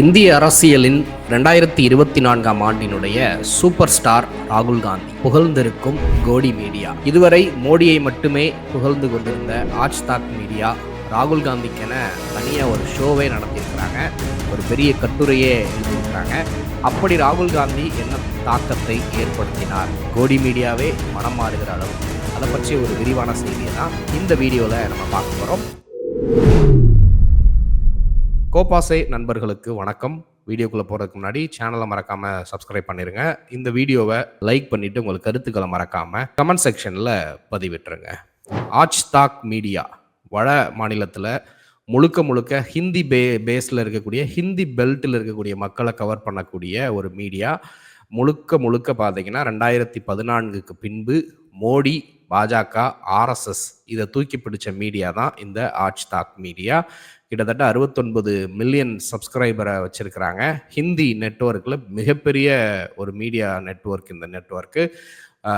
இந்திய அரசியலின் ரெண்டாயிரத்தி இருபத்தி நான்காம் ஆண்டினுடைய சூப்பர் ஸ்டார் ராகுல் காந்தி. புகழ்ந்திருக்கும் கோடி மீடியா. இதுவரை மோடியை மட்டுமே புகழ்ந்து கொண்டிருந்த ஆஜ் தாக் மீடியா ராகுல் காந்திக்கென தனியாக ஒரு ஷோவே நடத்தியிருக்கிறாங்க. ஒரு பெரிய கட்டுரையே எழுதியிருக்கிறாங்க. அப்படி ராகுல் காந்தி என்ன தாக்கத்தை ஏற்படுத்தினார்? கோடி மீடியாவே மனம் மாறுகிற அளவு அதை பற்றி ஒரு விரிவான செய்தியை தான் இந்த வீடியோவில் நம்ம பார்க்க போகிறோம் கோபாசை நண்பர்களுக்கு வணக்கம். வீடியோக்குள்ளே போகிறதுக்கு முன்னாடி சேனலை மறக்காமல் சப்ஸ்கிரைப் பண்ணிடுங்க இந்த வீடியோவை லைக் பண்ணிவிட்டு உங்களுக்கு கருத்துக்களை மறக்காமல் கமெண்ட் செக்ஷனில் பதிவிட்டுருங்க. ஆஜ் தாக் மீடியா வட மாநிலத்தில் முழுக்க முழுக்க ஹிந்தி பே பேஸில் இருக்கக்கூடிய ஹிந்தி பெல்ட்டில் இருக்கக்கூடிய மக்களை கவர் பண்ணக்கூடிய ஒரு மீடியா. முழுக்க முழுக்க பார்த்தீங்கன்னா ரெண்டாயிரத்தி பதினான்குக்கு பின்பு மோடி பாஜக ஆர்எஸ்எஸ் இதை தூக்கி பிடிச்ச மீடியா தான் இந்த ஆஜ் தாக் மீடியா. கிட்டத்தட்ட அறுபத்தொன்பது மில்லியன் சப்ஸ்கிரைபரை வச்சுருக்கிறாங்க. ஹிந்தி நெட்ஒர்க்கில் மிகப்பெரிய ஒரு மீடியா நெட்ஒர்க் இந்த நெட்ஒர்க்கு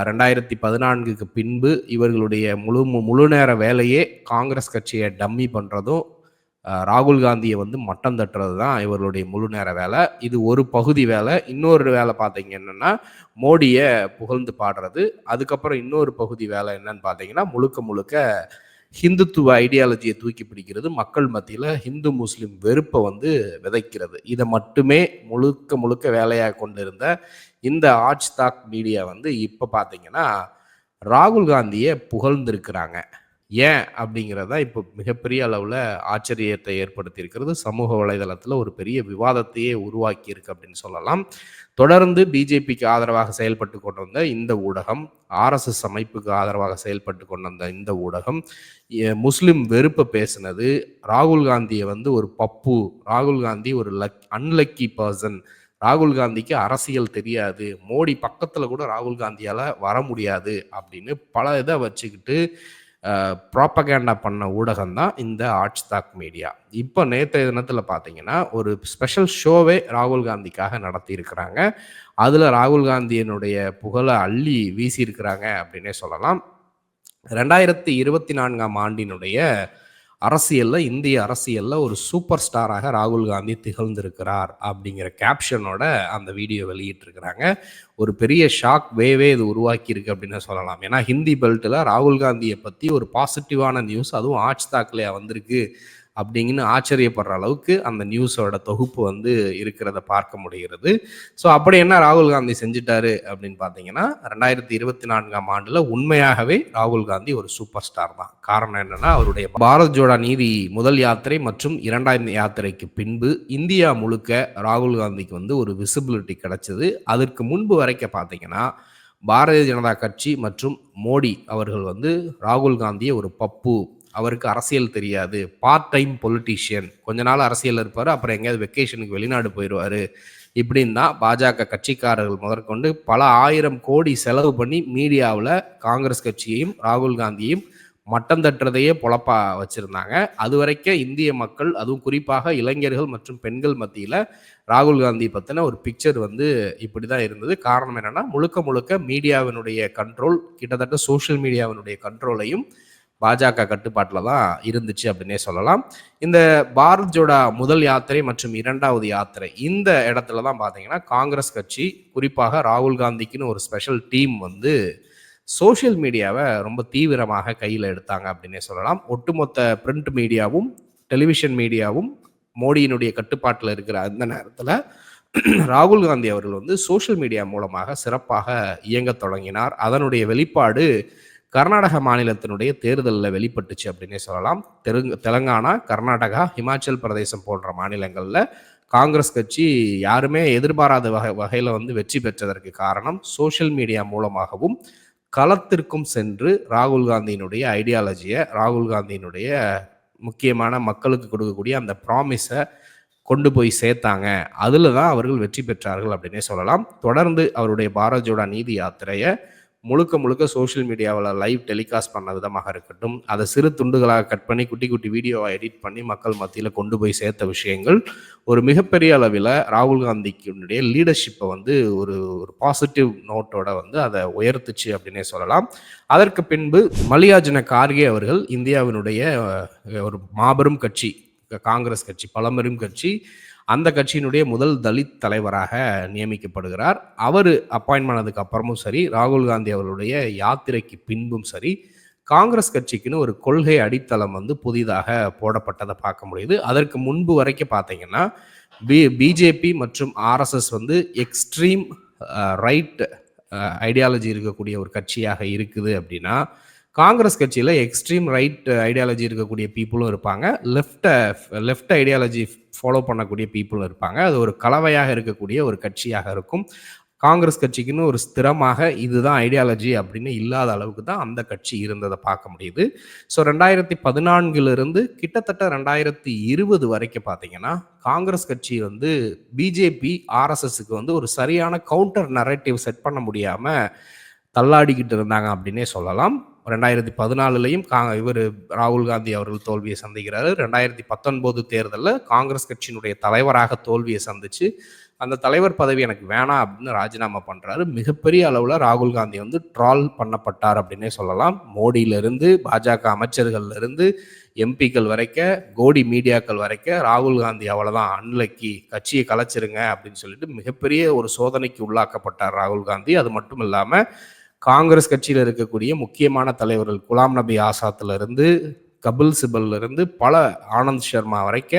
ரெண்டாயிரத்தி பதினான்குக்கு பின்பு இவர்களுடைய முழு முழு நேர வேலையே காங்கிரஸ் கட்சியை டம்மி பண்ணுறதும் ராகுல் காந்தியை வந்து மட்டம் தட்டுறது தான் இவர்களுடைய முழு நேர வேலை. இது ஒரு பகுதி வேலை. இன்னொரு வேலை பார்த்தீங்க என்னென்னா மோடியை புகழ்ந்து பாடுறது. அதுக்கப்புறம் இன்னொரு பகுதி வேலை என்னன்னு பார்த்தீங்கன்னா முழுக்க முழுக்க ஹிந்துத்துவ ஐடியாலஜியை தூக்கி பிடிக்கிறது மக்கள் மத்தியில் ஹிந்து முஸ்லீம் வெறுப்பை வந்து விதைக்கிறது. இதை மட்டுமே முழுக்க முழுக்க வேலையாக கொண்டிருந்த இந்த ஆஜ் தாக் மீடியா வந்து இப்போ பார்த்தீங்கன்னா ராகுல் காந்தியை புகழ்ந்திருக்கிறாங்க. ஏன் அப்படிங்கிறதா இப்போ மிகப்பெரிய அளவில் ஆச்சரியத்தை ஏற்படுத்தியிருக்கிறது. சமூக வலைதளத்தில் ஒரு பெரிய விவாதத்தையே உருவாக்கி இருக்கு அப்படின்னு சொல்லலாம். தொடர்ந்து பிஜேபிக்கு ஆதரவாக செயல்பட்டு கொண்டு வந்த இந்த ஊடகம் ஆர்எஸ்எஸ் அமைப்புக்கு ஆதரவாக செயல்பட்டு கொண்டு வந்த இந்த ஊடகம் முஸ்லிம் வெறுப்பை பேசினது. ராகுல் காந்தியை வந்து ஒரு பப்பு ராகுல் காந்தி ஒரு லக் அன்லக்கி பர்சன் ராகுல் காந்திக்கு அரசியல் தெரியாது. மோடி பக்கத்தில் கூட ராகுல் காந்தியால் வர முடியாது அப்படின்னு பல இதை வச்சுக்கிட்டு ப்ராப்பகேண்டா பண்ண ஊடகம் தான் இந்த ஆட்ச் தாக் மீடியா இப்போ நேற்றைய தினத்தில் பார்த்தீங்கன்னா ஒரு ஸ்பெஷல் ஷோவே ராகுல் காந்திக்காக நடத்தியிருக்கிறாங்க. அதில் ராகுல் காந்தியினுடைய புகழை அள்ளி வீசியிருக்கிறாங்க அப்படின்னே சொல்லலாம். ரெண்டாயிரத்தி இருபத்தி நான்காம் ஆண்டினுடைய அரசியலில் இந்திய அரசியலில் ஒரு சூப்பர் ஸ்டாராக ராகுல் காந்தி திகழ்ந்திருக்கிறார் அப்படிங்கிற கேப்ஷனோட அந்த வீடியோ வெளியிட்டிருக்கிறாங்க. ஒரு பெரிய ஷாக் வேவே இது உருவாக்கியிருக்கு அப்படின்னு சொல்லலாம். ஏன்னா ஹிந்தி பெல்ட்டில் ராகுல் காந்தியை பற்றி ஒரு பாசிட்டிவான நியூஸ் அதுவும் ஆட்ச் தாக்கலையாக வந்திருக்கு. அப்படிங்கன்னு ஆச்சரியப்படுற அளவுக்கு அந்த நியூஸோட தொகுப்பு வந்து இருக்கிறத பார்க்க முடிகிறது. ஸோ அப்படி என்ன ராகுல் காந்தி செஞ்சிட்டாரு அப்படின்னு பார்த்தீங்கன்னா ரெண்டாயிரத்தி இருபத்தி நான்காம் ஆண்டில் உண்மையாகவே ராகுல் காந்தி ஒரு சூப்பர் ஸ்டார் தான். காரணம் என்னன்னா அவருடைய பாரத் ஜோடா நீதி முதல் யாத்திரை மற்றும் இரண்டாயிரம் யாத்திரைக்கு பின்பு இந்தியா முழுக்க ராகுல் காந்திக்கு வந்து ஒரு விசிபிலிட்டி கிடைச்சது. அதற்கு முன்பு வரைக்கும் பார்த்தீங்கன்னா பாரதிய ஜனதா கட்சி மற்றும் மோடி அவர்கள் வந்து ராகுல் காந்தியை ஒரு பப்பு அவருக்கு அரசியல் தெரியாது. பார்ட் டைம் பொலிட்டீஷியன் கொஞ்ச நாள் அரசியல் இருப்பார். அப்புறம் எங்கேயாவது வெக்கேஷனுக்கு வெளிநாடு போயிடுவார். இப்படின்னா பாஜக கட்சிக்காரர்கள் முதற்கொண்டு பல ஆயிரம் கோடி செலவு பண்ணி மீடியாவில் காங்கிரஸ் கட்சியையும் ராகுல் காந்தியையும் மட்டம் தட்டுறதையே பொழப்பா வச்சுருந்தாங்க. அது வரைக்கும் இந்திய மக்கள் அதுவும் குறிப்பாக இளைஞர்கள் மற்றும் பெண்கள் மத்தியில் ராகுல் காந்தி பற்றின ஒரு பிக்சர் வந்து இப்படி தான் இருந்தது. காரணம் என்னென்னா முழுக்க முழுக்க மீடியாவினுடைய கண்ட்ரோல் கிட்டத்தட்ட சோஷியல் மீடியாவினுடைய கண்ட்ரோலையும் பாஜக கட்டுப்பாட்டில் தான் இருந்துச்சு அப்படின்னே சொல்லலாம். இந்த பாரத் ஜோடா முதல் யாத்திரை மற்றும் இரண்டாவது யாத்திரை இந்த இடத்துல தான் பார்த்தீங்கன்னா காங்கிரஸ் கட்சி குறிப்பாக ராகுல் காந்திக்குன்னு ஒரு ஸ்பெஷல் டீம் வந்து சோஷியல் மீடியாவை ரொம்ப தீவிரமாக கையில் எடுத்தாங்க அப்படின்னே சொல்லலாம். ஒட்டுமொத்த பிரிண்ட் மீடியாவும் டெலிவிஷன் மீடியாவும் மோடியினுடைய கட்டுப்பாட்டில் இருக்கிற அந்த நேரத்தில் ராகுல் காந்தி அவர்கள் வந்து சோஷியல் மீடியா மூலமாக சிறப்பாக இயங்க தொடங்கினார். அதனுடைய வெளிப்பாடு கர்நாடக மாநிலத்தினுடைய தேர்தலில் வெளிப்பட்டுச்சு அப்படின்னே சொல்லலாம். தெலுங்கு தெலங்கானா கர்நாடகா ஹிமாச்சல் பிரதேசம் போன்ற மாநிலங்களில் காங்கிரஸ் கட்சி யாருமே எதிர்பாராத வகை வகையில் வந்து வெற்றி பெற்றதற்கு காரணம் சோஷியல் மீடியா மூலமாகவும் களத்திற்கும் சென்று ராகுல் காந்தியினுடைய ஐடியாலஜியை ராகுல் காந்தியினுடைய முக்கியமான மக்களுக்கு கொடுக்கக்கூடிய அந்த ப்ராமிஸை கொண்டு போய் சேர்த்தாங்க. அதில் தான் அவர்கள் வெற்றி பெற்றார்கள் அப்படின்னே சொல்லலாம். தொடர்ந்து அவருடைய பாரத் ஜோடா நீதி யாத்திரையை முழுக்க முழுக்க சோஷியல் மீடியாவில் லைவ் டெலிகாஸ்ட் பண்ண விதமாக இருக்கட்டும். அதை சிறு துண்டுகளாக கட் பண்ணி குட்டி குட்டி வீடியோவை எடிட் பண்ணி மக்கள் மத்தியில் கொண்டு போய் சேர்த்த விஷயங்கள். ஒரு மிகப்பெரிய அளவில் ராகுல் காந்திக்குடைய லீடர்ஷிப்பை வந்து ஒரு ஒரு பாசிட்டிவ் நோட்டோட வந்து அதை உயர்த்துச்சு அப்படின்னே சொல்லலாம். அதற்கு பின்பு மல்லிகார்ஜுன கார்கே அவர்கள் இந்தியாவினுடைய ஒரு மாபெரும் கட்சி காங்கிரஸ் கட்சி பழம்பெரும் கட்சி அந்த கட்சியினுடைய முதல் தலித் தலைவராக நியமிக்கப்படுகிறார். அவர் அப்பாயின்ட் ஆனதுக்கு அப்புறமும் சரி ராகுல் காந்தி அவர்களுடைய யாத்திரைக்கு பின்பும் சரி காங்கிரஸ் கட்சிக்குன்னு ஒரு கொள்கை அடித்தளம் வந்து புதிதாக போடப்பட்டதை பார்க்க முடியுது. அதற்கு முன்பு வரைக்கும் பார்த்தீங்கன்னா பி பிஜேபி மற்றும் ஆர்எஸ்எஸ் வந்து எக்ஸ்ட்ரீம் ரைட் ஐடியாலஜி இருக்கக்கூடிய ஒரு கட்சியாக இருக்குது அப்படின்னா காங்கிரஸ் கட்சியில் எக்ஸ்ட்ரீம் ரைட் ஐடியாலஜி இருக்கக்கூடிய பீப்புளும் இருப்பாங்க. லெஃப்டை லெஃப்ட் ஐடியாலஜி ஃபாலோ பண்ணக்கூடிய பீப்புளும் இருப்பாங்க. அது ஒரு கலவையாக இருக்கக்கூடிய ஒரு கட்சியாக இருக்கும். காங்கிரஸ் கட்சிக்குன்னு ஒரு ஸ்திரமாக இதுதான் ஐடியாலஜி அப்படின்னு இல்லாத அளவுக்கு தான் அந்த கட்சி இருந்ததை பார்க்க முடியுது. ஸோ ரெண்டாயிரத்தி பதினான்கிலிருந்து கிட்டத்தட்ட ரெண்டாயிரத்தி இருபது வரைக்கும் பார்த்தீங்கன்னா காங்கிரஸ் கட்சி வந்து பிஜேபி ஆர்எஸ்எஸ்க்கு வந்து ஒரு சரியான கவுண்டர் நரேட்டிவ் செட் பண்ண முடியாமல் தள்ளாடிக்கிட்டு இருந்தாங்க அப்படின்னே சொல்லலாம். ரெண்டாயிரத்தி பதினாலுலையும் கா இவர் ராகுல் காந்தி அவர்கள் தோல்வியை சந்திக்கிறாரு. ரெண்டாயிரத்தி பத்தொன்பது தேர்தலில் காங்கிரஸ் கட்சியினுடைய தலைவராக தோல்வியை சந்திச்சு அந்த தலைவர் பதவி எனக்கு வேணாம் அப்படின்னு ராஜினாமா பண்ணுறாரு மிகப்பெரிய அளவில் ராகுல் காந்தி வந்து ட்ரால் பண்ணப்பட்டார் அப்படின்னே சொல்லலாம். மோடியிலிருந்து பாஜக அமைச்சர்கள்லேருந்து எம்பிக்கள் வரைக்க கோடி மீடியாக்கள் வரைக்க ராகுல் காந்தி அவ்வளோதான் அன்லக்கி கட்சியை கலைச்சிருங்க அப்படின்னு சொல்லிட்டு மிகப்பெரிய ஒரு சோதனைக்கு உள்ளாக்கப்பட்டார் ராகுல் காந்தி. அது மட்டும் இல்லாமல் காங்கிரஸ் கட்சியில் இருக்கக்கூடிய முக்கியமான தலைவர்கள் குலாம் நபி ஆசாத்துல இருந்து கபில் சிபல்ல இருந்து பல ஆனந்த் சர்மா வரைக்க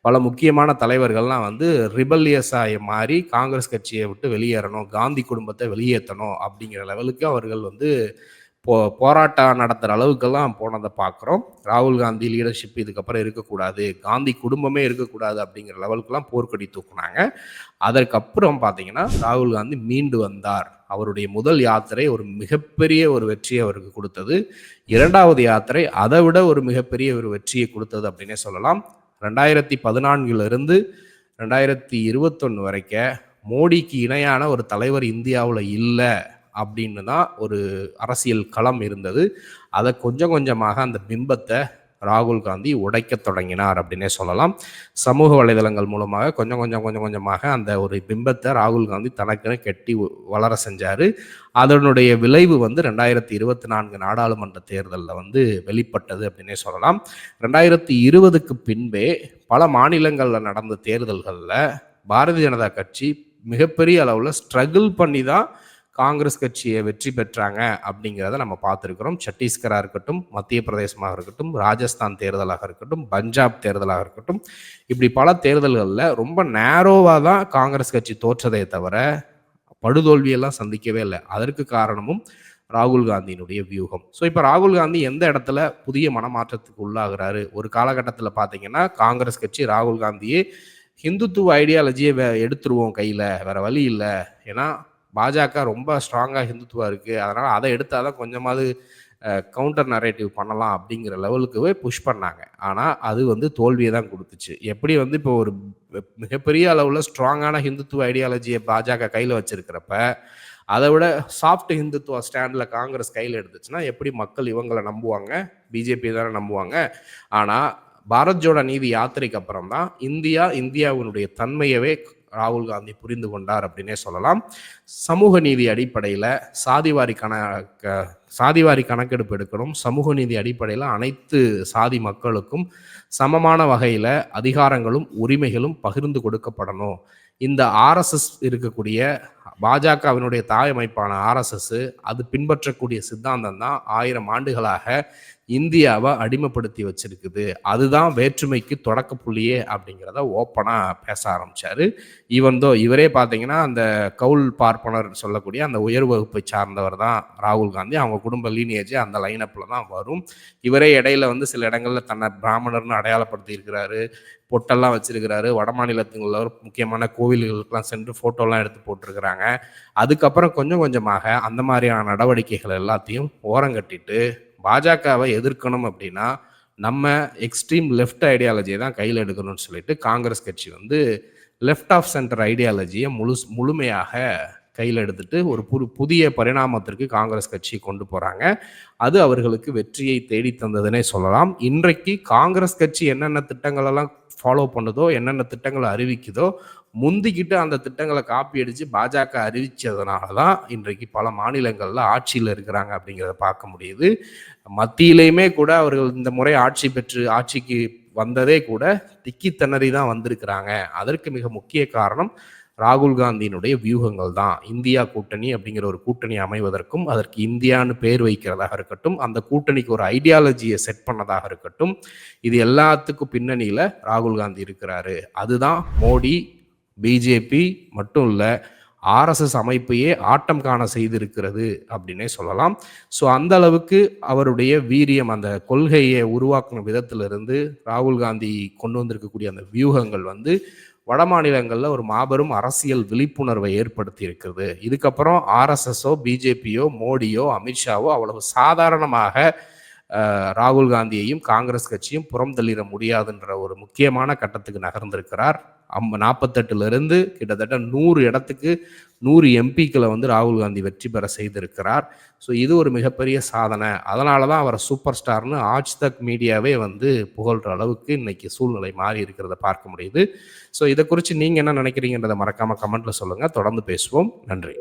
பல முக்கியமான தலைவர்கள்லாம் வந்து ரிபல்லியஸாக மாறி காங்கிரஸ் கட்சியை விட்டு வெளியேறணும் காந்தி குடும்பத்தை வெளியேற்றணும் அப்படிங்கிற லெவலுக்கு அவர்கள் வந்து போ போராட்டம் நடத்துகிற அளவுக்கெல்லாம் போனதை பார்க்குறோம். ராகுல் காந்தி லீடர்ஷிப் இதுக்கப்புறம் இருக்கக்கூடாது. காந்தி குடும்பமே இருக்கக்கூடாது அப்படிங்கிற லெவலுக்கெல்லாம் போர்க்கடி தூக்குனாங்க. அதற்கப்புறம் பார்த்தீங்கன்னா ராகுல் காந்தி மீண்டு வந்தார். அவருடைய முதல் யாத்திரை ஒரு மிகப்பெரிய ஒரு வெற்றியை அவருக்கு கொடுத்தது. இரண்டாவது யாத்திரை அதை விட ஒரு மிகப்பெரிய ஒரு வெற்றியை கொடுத்தது அப்படின்னே சொல்லலாம். ரெண்டாயிரத்தி பதினான்கிலிருந்து ரெண்டாயிரத்தி இருபத்தொன்று வரைக்கும் மோடிக்கு இணையான ஒரு தலைவர் இந்தியாவில் இல்லை. அப்படின்னு தான் ஒரு அரசியல் களம் இருந்தது. அதை கொஞ்சம் கொஞ்சமாக அந்த பிம்பத்தை ராகுல் காந்தி உடைக்க தொடங்கினார் அப்படின்னே சொல்லலாம். சமூக வலைதளங்கள் மூலமாக கொஞ்சம் கொஞ்சம் கொஞ்சம் கொஞ்சமாக அந்த ஒரு பிம்பத்தை ராகுல் காந்தி தனக்குன்னு கெட்டி வளர செஞ்சார். அதனுடைய விளைவு வந்து ரெண்டாயிரத்தி இருபத்தி நான்கு நாடாளுமன்ற தேர்தலில் வந்து வெளிப்பட்டது அப்படின்னே சொல்லலாம். ரெண்டாயிரத்தி இருபதுக்கு பின்பே பல மாநிலங்களில் நடந்த தேர்தல்களில் பாரதிய ஜனதா கட்சி மிகப்பெரிய அளவில் ஸ்ட்ரகிள் பண்ணி தான் காங்கிரஸ் கட்சியை வெற்றி பெற்றாங்க அப்படிங்கிறத நம்ம பார்த்துருக்கிறோம். சத்தீஸ்கராக இருக்கட்டும் மத்திய பிரதேசமாக இருக்கட்டும் ராஜஸ்தான் தேர்தலாக இருக்கட்டும் பஞ்சாப் தேர்தலாக இருக்கட்டும். இப்படி பல தேர்தல்களில் ரொம்ப நேரோவாக தான் காங்கிரஸ் கட்சி தோற்றதை தவிர படுதோல்வியெல்லாம் சந்திக்கவே இல்லை. அதற்கு காரணமும் ராகுல் காந்தியினுடைய வியூகம். ஸோ இப்போ ராகுல் காந்தி எந்த இடத்துல புதிய மனமாற்றத்துக்கு உள்ளாகிறாரு? ஒரு காலகட்டத்தில் பார்த்தீங்கன்னா காங்கிரஸ் கட்சி ராகுல் காந்தியே ஹிந்துத்துவ ஐடியாலஜியை எடுத்துருவோம் கையில் வேற வழி இல்லை. ஏன்னா பாஜக ரொம்ப ஸ்ட்ராங்காக ஹிந்துத்துவா இருக்குது அதனால் அதை எடுத்தால் தான் கொஞ்சமாவது கவுண்டர் நரேட்டிவ் பண்ணலாம் அப்படிங்கிற லெவலுக்குவே புஷ் பண்ணாங்க. ஆனால் அது வந்து தோல்வியை தான் கொடுத்துச்சு. எப்படி வந்து இப்போ ஒரு மிகப்பெரிய அளவில் ஸ்ட்ராங்கான ஹிந்துத்துவ ஐடியாலஜியை பாஜக கையில் வச்சிருக்கிறப்ப அதை விட சாஃப்ட் ஹிந்துத்துவ ஸ்டாண்டில் காங்கிரஸ் கையில் எடுத்துச்சுன்னா எப்படி மக்கள் இவங்களை நம்புவாங்க? பிஜேபி தானே நம்புவாங்க. ஆனால் பாரத் ஜோட நீதி யாத்திரைக்கு அப்புறம் தான் இந்தியா இந்தியாவினுடைய தன்மையவே ராகுல் காந்தி புரிந்து கொண்டார் அப்படின்னே சொல்லலாம். சமூக நீதி அடிப்படையில் சாதிவாரி கண சாதிவாரி கணக்கெடுப்பு எடுக்கணும். சமூக நீதி அடிப்படையில் அனைத்து சாதி மக்களுக்கும் சமமான வகையில் அதிகாரங்களும் உரிமைகளும் பகிர்ந்து கொடுக்கப்படணும். இந்த ஆர்எஸ்எஸ் இருக்கக்கூடிய பாஜகவினுடைய தாய் அமைப்பான ஆர்எஸ்எஸ் அது பின்பற்றக்கூடிய சித்தாந்தம் தான் ஆயிரம் ஆண்டுகளாக இந்தியாவை அடிமைப்படுத்தி வச்சிருக்குது. அதுதான் வேற்றுமைக்கு தொடக்க புள்ளியே அப்படிங்கிறத ஓப்பனாக பேச ஆரம்பிச்சாரு. ஈவன் தோ இவரே பார்த்தீங்கன்னா அந்த கவுல் பார்ப்பனர் சொல்லக்கூடிய அந்த உயர் வகுப்பை சார்ந்தவர் தான் ராகுல் காந்தி. அவங்க குடும்ப லீனியேஜ் அந்த லைனப்பில் தான் வரும். இவரே இடையில வந்து சில இடங்களில் தன்னை பிராமணர்னு அடையாளப்படுத்தி இருக்கிறாரு. பொட்டெல்லாம் வச்சிருக்கிறாரு. வட மாநிலத்துங்களில் முக்கியமான கோவில்களுக்கெல்லாம் சென்று ஃபோட்டோலாம் எடுத்து போட்டிருக்கிறாங்க. அதுக்கப்புறம் கொஞ்சம் கொஞ்சமாக அந்த மாதிரியான நடவடிக்கைகள் எல்லாத்தையும் ஓரங்கட்டிட்டு பாஜகவை எதிர்க்கணும் அப்படின்னா நம்ம எக்ஸ்ட்ரீம் லெஃப்ட் ஐடியாலஜியை தான் கையில் எடுக்கணும்னு சொல்லிட்டு காங்கிரஸ் கட்சி வந்து லெஃப்ட் ஆஃப் சென்டர் ஐடியாலஜியை முழு முழுமையாக கையில் எடுத்துட்டு ஒரு புது புதிய பரிணாமத்திற்கு காங்கிரஸ் கட்சி கொண்டு போகிறாங்க அது அவர்களுக்கு வெற்றியை தேடி தந்ததுன்னே சொல்லலாம். இன்றைக்கு காங்கிரஸ் கட்சி என்னென்ன திட்டங்களெல்லாம் ஃபாலோ பண்ணுதோ என்னென்ன திட்டங்களை அறிவிக்குதோ முந்திக்கிட்டு அந்த திட்டங்களை காப்பி அடித்து பாஜக அறிவித்ததுனால தான் இன்றைக்கு பல மாநிலங்களில் ஆட்சியில் இருக்கிறாங்க அப்படிங்கிறத பார்க்க முடியுது. மத்தியிலையுமே கூட அவர்கள் இந்த முறை ஆட்சி பெற்று ஆட்சிக்கு வந்ததே கூட திக்கி திணறி தான் வந்திருக்கிறாங்க. அதற்கு மிக முக்கிய காரணம் ராகுல் காந்தியினுடைய வியூகங்கள் தான் இந்தியா கூட்டணி அப்படிங்கிற ஒரு கூட்டணி அமைவதற்கும் அதற்கு இந்தியான்னு பேர் வைக்கிறதாக இருக்கட்டும் அந்த கூட்டணிக்கு ஒரு ஐடியாலஜியை செட் பண்ணதாக இருக்கட்டும் இது எல்லாத்துக்கும் பின்னணியில் ராகுல் காந்தி இருக்கிறாரு. அதுதான் மோடி பிஜேபி மட்டும் இல்லை ஆர்எஸ்எஸ் அமைப்பையே ஆட்டம் காண செய்திருக்கிறது அப்படின்னே சொல்லலாம். ஸோ அந்த அளவுக்கு அவருடைய வீரியம் அந்த கொள்கையை உருவாக்கின விதத்திலிருந்து ராகுல் காந்தி கொண்டு வந்திருக்கக்கூடிய அந்த வியூகங்கள் வந்து வட மாநிலங்களில் ஒரு மாபெரும் அரசியல் விழிப்புணர்வை ஏற்படுத்தி இருக்கிறது இதுக்கப்புறம் ஆர்எஸ்எஸோ பிஜேபியோ மோடியோ அமித்ஷாவோ அவ்வளவு சாதாரணமாக ராகுல் காந்தியையும் காங்கிரஸ் கட்சியும் புறம் தள்ளிட முடியாதுன்ற ஒரு முக்கியமான கட்டத்துக்கு நகர்ந்திருக்கிறார். அம்ப நாற்பத்தெட்டுலேருந்து கிட்டத்தட்ட நூறு இடத்துக்கு நூறு எம்பிக்களை வந்து ராகுல் காந்தி வெற்றி பெற செய்திருக்கிறார். ஸோ இது ஒரு மிகப்பெரிய சாதனை. அதனால தான் அவரை சூப்பர் ஸ்டார்னு ஆஜ் தக் மீடியாவே வந்து புகழ்கிற அளவுக்கு இன்னைக்கு சூழ்நிலை மாறி இருக்கிறத பார்க்க முடியுது. ஸோ இதை குறித்து நீங்கள் என்ன நினைக்கிறீங்கன்றதை மறக்காமல் கமெண்ட்டில் சொல்லுங்கள் தொடர்ந்து பேசுவோம். நன்றி.